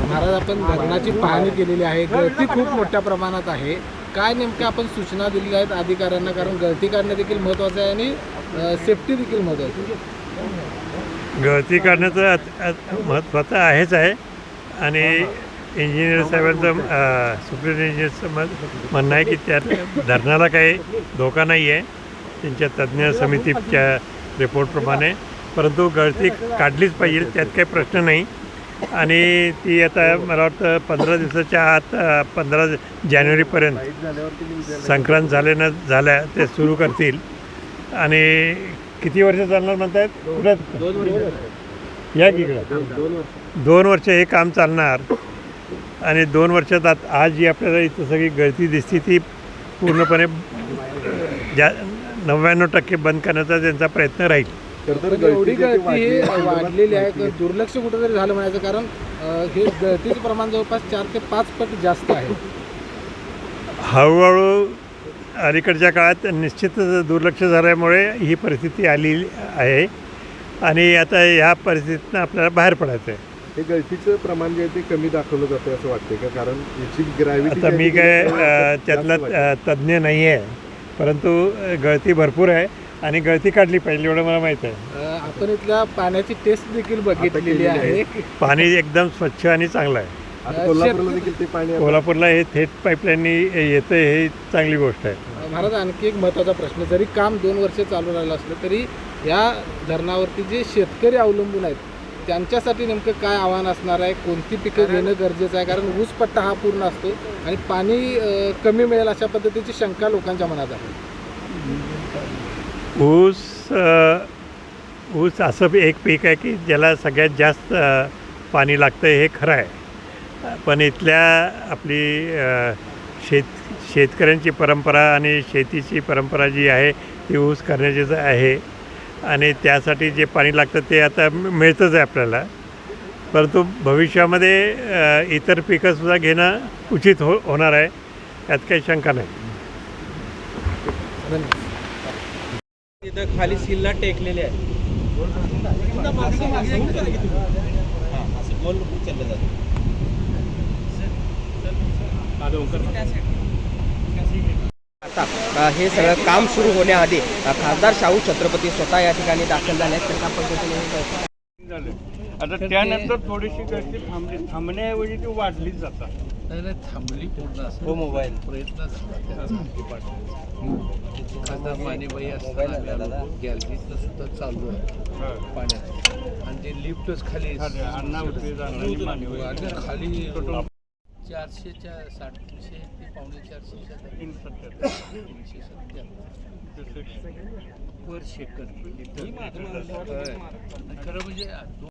महाराज आपण धरणाची पाहणी केलेली आहे. गळती खूप मोठ्या प्रमाणात आहे. काय नेमक्या आपण सूचना दिलेल्या आहेत अधिकाऱ्यांना? कारण गळती काढणं देखील महत्त्वाचं आहे आणि सेफ्टी देखील महत्त्वाची आहे. गळती काढण्याचं अत- महत्त्वाचं आहेच आहे. आणि इंजिनियर साहेबांचं सुप्रीम इंजिनियरचं मत म्हणणं आहे की त्यात धरणाला काही धोका नाही आहे त्यांच्या तज्ज्ञ समितीच्या रिपोर्टप्रमाणे परंतु गळती काढलीच पाहिजे त्यात काही प्रश्न नाही. आणि ती आता मला वाटतं पंधरा दिवसाच्या आत पंधरा जानेवारीपर्यंत संक्रांत झाले न झाल्या ते सुरू करतील. आणि किती वर्ष चालणार म्हणतायत कुठं? या की इकडं? दोन वर्ष हे काम चालणार. आणि दोन वर्षात आत आज जी आपल्याला इथं सगळी गळती दिसते ती पूर्णपणे ज्या नव्याण्णव टक्के बंद करण्याचा त्यांचा प्रयत्न राहील. पण एवढी गळती ही वाढलेली आहे दुर्लक्ष कुठेतरी झालं म्हणायचं कारण हे गळतीचं प्रमाण जवळपास चार ते पाच पट जास्त आहे. हळूहळू अलीकडच्या काळात निश्चितच दुर्लक्ष झाल्यामुळे ही परिस्थिती आली आहे आणि आता ह्या परिस्थितीतनं आपल्याला बाहेर पडायचं आहे. हे गळतीचं प्रमाण जे आहे ते कमी दाखवलं जातं असं वाटतंय का? कारण याची ग्रॅव्हिटी आता मी काय अ, त्यातला अ, तज्ज्ञ नाही आहे परंतु अ, गळती भरपूर आहे आणि गळती काढली पाहिजे एवढं मला माहीत आहे. अं, आपण इथल्या पाण्याची टेस्ट देखील बघितलेली आहे. पाणी एकदम स्वच्छ आणि चांगलं आहे. आता कोल्हापूरला देखील ते पाणी कोल्हापूरला हे थेट पाईपलाईननी येतं हे चांगली गोष्ट आहे. महाराज आणखी एक महत्त्वाचा प्रश्न. जरी काम दोन वर्ष चालू राहिलं असलं तरी या धरणावरती जे शेतकरी अवलंबून आहेत त्यांच्यासाठी नेमकं काय आव्हान असणार आहे? कोणती पिकं घेणं गरजेचं आहे? कारण ऊस पट्टा हा पूर्ण असतो आणि पाणी कमी मिळेल अशा पद्धतीची शंका लोकांच्या मनात आहे. ऊस ऊस असं एक पीक आहे की ज्याला सगळ्यात जास्त पाणी लागतं हे खरं आहे. पण इथल्या आपली शेत शेतकऱ्यांची परंपरा आणि शेतीची परंपरा जी आहे ती ऊस करण्याचीच आहे. आणि त्यासाठी जे पाणी लागतं ते आता मिळतंच आहे आपल्याला. परंतु भविष्यामध्ये इतर पिकंसुद्धा घेणं उचित हो होणार आहे यात काही शंका नाही. तिथं खाली सिल्ला टेकलेले आहे गोल अ, हे सगळं काम सुरू होण्याआधी खासदार शाहू छत्रपती स्वतः या ठिकाणी दाखल झाले आहेत कशा पद्धतीने हे करतात? झालं. आता त्यानंतर थोडीशी गर्दी थांबली. थांबण्याऐवजी ती वाढलीच जातात. थांबली पूर्ण असं हो मोबाईल. प्रयत्न झाला. मानेबाई असताना गॅलरीतलं सुद्धा चालू आहे पाण्यात आणि ते लिफ्टच खाली खाली चारशेच्या सातशे ते पावणे चारशेच्या तीन सत्तर तीनशे सत्त्याहत्तर पर आणि खरं म्हणजे दोन